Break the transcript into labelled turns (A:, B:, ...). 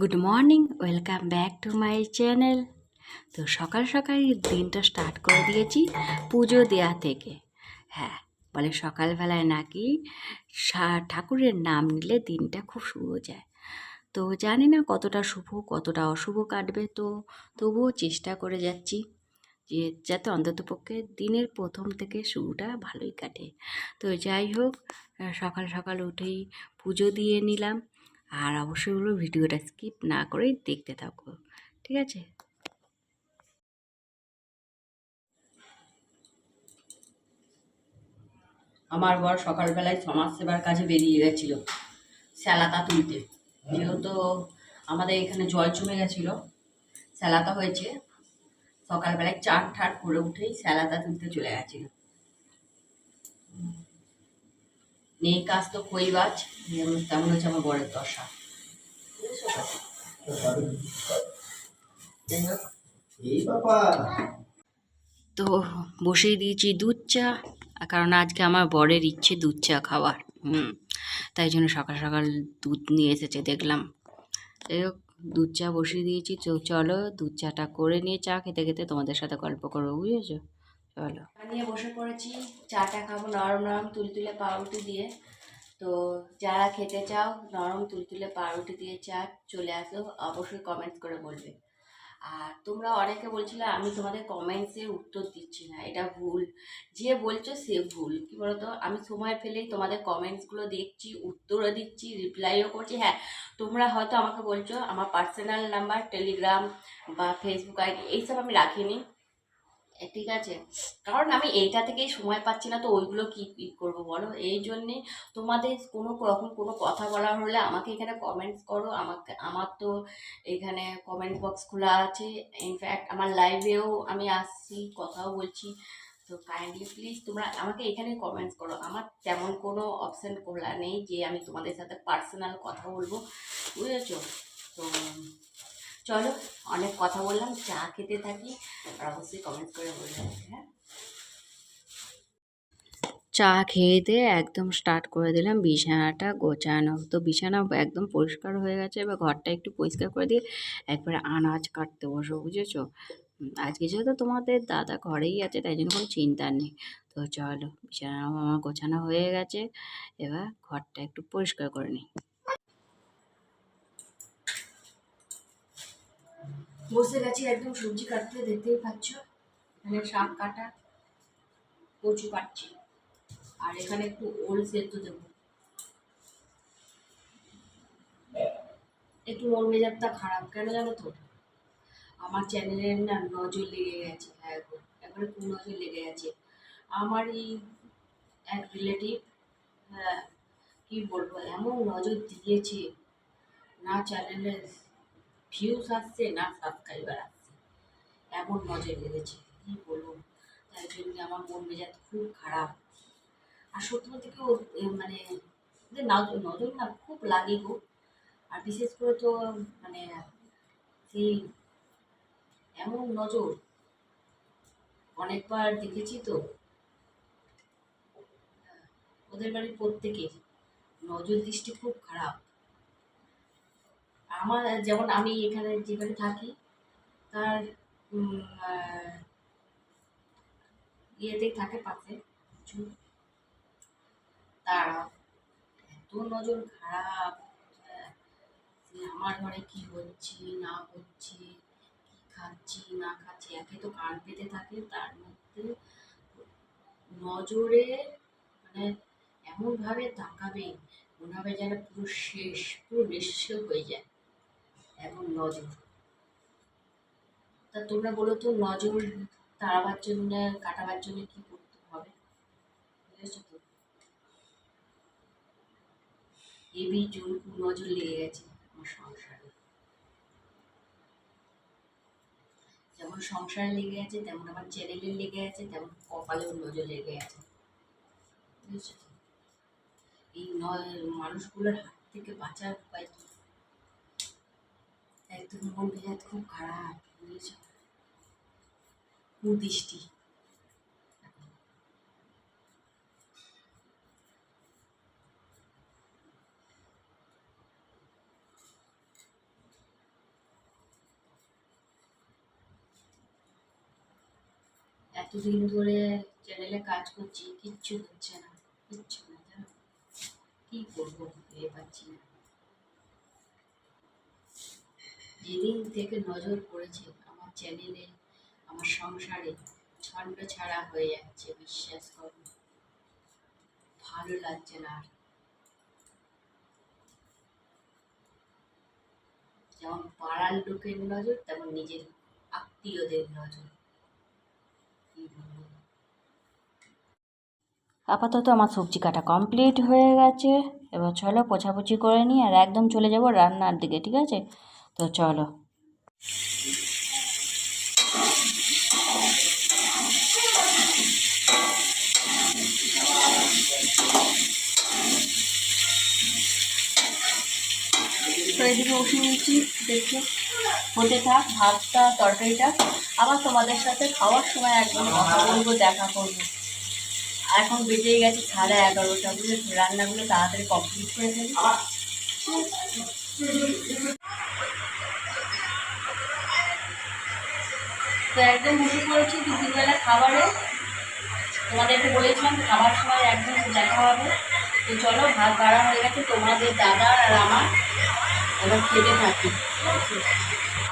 A: Good morning, welcome back to my channel. তো সকাল সকাল দিনটা স্টার্ট করে দিয়েছি পুজো দেয়া থেকে। হ্যাঁ বলে সকালবেলায় নাকি ঠাকুরের নাম নিলে দিনটা খুব শুভ যায়। তো জানি না কতটা শুভ, কতটা অশুভ কাটবে, তো তবুও চেষ্টা করে যাচ্ছি যে যাতে অন্ততপক্ষে দিনের প্রথম থেকে শুরুটা ভালোই কাটে। তো যাই হোক সকাল সকাল উঠেই পুজো দিয়ে নিলাম। আর অবশ্যই হলো ভিডিওটা স্কিপ না করেই দেখতে থাকো, ঠিক আছে?
B: আমার বর সকালবেলায় সমাজ সেবার কাজে বেরিয়ে গেছিল, স্যালাতা তুলতে। যেহেতু আমাদের এখানে জল জমে গেছিল, স্যালাতা হয়েছে, সকালবেলায় চার ঠাট করে উঠেই স্যালাতা তুলতে চলে গেছিল। নেই কাজ তো কই বাজ? তেমন হচ্ছে আমার বরের দশা। তো?
C: এই
A: বসিয়ে দিয়েছি দুধ চা, কারণ আজকে আমার বরের ইচ্ছে দুধ চা খাওয়ার। হুম, তাই জন্য সকাল সকাল দুধ নিয়ে এসেছে, দেখলাম। হোক, দুধ চা বসিয়ে দিয়েছি। তো চলো দুধ চাটা করে নিয়ে চা খেতে খেতে তোমাদের সাথে গল্প করব, বুঝেছ? চলো
B: নিয়ে বসে পড়েছি, চাটা খাব, নরম নরম তুলতুলে পাউরুটি দিয়ে। তো যারা খেতে চাও, নরম তুলতুলে পাউরুটি দিয়ে চা চলে আসো, অবশ্যই কমেন্টস করে বলবে। আর তোমরা অনেকে বলছিলে, আমি তোমাদের কমেন্টসে উত্তর দিচ্ছি না, এটা ভুল। যে বলছো সে ভুল, কি বলতো? আমি সময় ফেলেই তোমাদের কমেন্টসগুলো দেখছি, উত্তরও দিচ্ছি রিপ্লাইও করছি। হ্যাঁ তোমরা হয়তো আমাকে বলছো, আমার পার্সোনাল নাম্বার টেলিগ্রাম বা ফেসবুক আইডি এইসব আমি রাখিনি। ঠিক আছে? কারণ আমি এইটা থেকেই সময় পাচ্ছি না, তো ওইগুলো কি কি করব বলো? এই জন্যে তোমাদের কোনো রকম কোনো কথা বলার হলে আমাকে এখানে কমেন্টস করো। আমাকে, আমার তো এখানে কমেন্ট বক্স খোলা আছে। ইনফ্যাক্ট আমার লাইভেও আমি আসছি, কথাও বলছি। তো কাইন্ডলি প্লিজ তোমরা আমাকে এখানে কমেন্টস করো। আমার তেমন কোনো অপশান খোলা নেই যে আমি তোমাদের সাথে পার্সোনাল কথা বলব। বুঝেছ? তো চলো, অনেক কথা বললাম, চা খেতে থাকি, আর অবশ্যই কমেন্ট করে বলবেন হ্যাঁ?
A: চা খেয়ে দিয়ে একদম স্টার্ট করে দিলাম, বিছানাটা গোছানো। তো বিছানা একদম পরিষ্কার হয়ে গেছে, এবার ঘরটা একটু পরিষ্কার করে দিয়ে একবারে আনাজ কাটতে বসো বুঝেছ? আজকে যেহেতু তোমাদের দাদা ঘরেই আছে, তাই জন্য কোনো চিন্তা নেই। তো চলো, বিছানা আমার গোছানো হয়ে গেছে, এবার ঘরটা একটু পরিষ্কার করে নিই।
B: বসে গেছি, একদম সবজি কাটতে দেখতেই পাচ্ছ। এখানে শাক কাটা, কচু কাটছি। আর এখানে একটু ওল সেদ্ধ দেবো। একটু ওর মেজাজটা খারাপ, কেন জানো তো? আমার চ্যানেলের না নজর লেগে গেছে হ্যাঁ একবারে কু নজর লেগে গেছে। আমার এই এক রিলেটিভ হ্যাঁ কি বলব, এমন নজর দিয়েছে না চ্যানেলে ভিউস আসছে না সাবস্ক্রাইবার আসছে। এমন নজর লেগেছে, কি বলুন তাই জন্য আমার মন মেজাজ খুব খারাপ। আর সত্যি বলতে কি ও, এ মানে নজর নজর না খুব লাগে গো। আর বিশেষ করে তো মানে সেই এমন নজর। অনেকবার দেখেছি তো। ওদের বাড়ির প্রত্যেকের নজর দৃষ্টি খুব খারাপ। আমার যেমন আমি এখানে যেখানে থাকি, তার ইয়েতেই থাকে পাশে কিছু। তারা এত নজর খারাপ আমার ঘরে কি হচ্ছে, না হচ্ছে, কি খাচ্ছি, না খাচ্ছি, একে তো কান পেতে থাকে, তার মধ্যে নজরে মানে এমনভাবে তাকাবে মনে হবে যেন পুরো শেষ, পুরো নিঃস্ব হয়ে যায়। এমন নজর। তা তোমরা বলো তো, নজর তাড়াবার জন্য, কাটাবার জন্য কি করতে হবে? বুঝেছ তো? এবি জোর নজর লেগে গেছে আমার সংসারে। যেমন সংসারে লেগে আছে তেমন আমার চ্যানেলে লেগে আছে তেমন কপালেও নজর লেগে আছে বুঝেছ এই মানুষগুলোর হাত থেকে বাঁচার উপায় কি? একদম মন মেজাজ খুব খারাপ, বুঝেছ? কুদৃষ্টি এতদিন ধরে চ্যানেলে কাজ করছি, কিচ্ছু হচ্ছে না, কিচ্ছু না, জানো? কী করব, ভেবে পাচ্ছি না। যেদিন থেকে নজর পড়েছে আমার চ্যানেলে, আমার সংসারে ছন্ড ছাড়া হয়ে যাচ্ছে বিশ্বাস করো ভালো লাগছে না আর। যেমন পাড়ার লোকের নজর, তেমন নিজের আত্মীয়দের নজর।
A: আপাতত আমার সবজি কাটা কমপ্লিট হয়ে গেছে। এবার চলো পোছাপুছি করে নিই আর একদম চলে যাব রান্নার দিকে, ঠিক আছে? তো চলো।
B: তো এদিকে বসিয়ে নিচ্ছি হতে থাক, ভাতটা, তরকারিটা। আবার তোমাদের সাথে খাওয়ার সময় একদম কথা বলব, দেখা করব। এখন বেজে গেছে সাড়ে এগারোটা বুঝে রান্নাগুলো তাড়াতাড়ি কমপ্লিট করে ফেলি। তো একদম বসে পড়েছি দুপুরবেলা খাবারে তোমাদেরকে বলেছিলাম খাবার সময় একদম দেখা হবে তো চলো, ভাত বাড়া হয়ে গেছে তোমাদের দাদা আর আমার, এবার খেতে থাকি?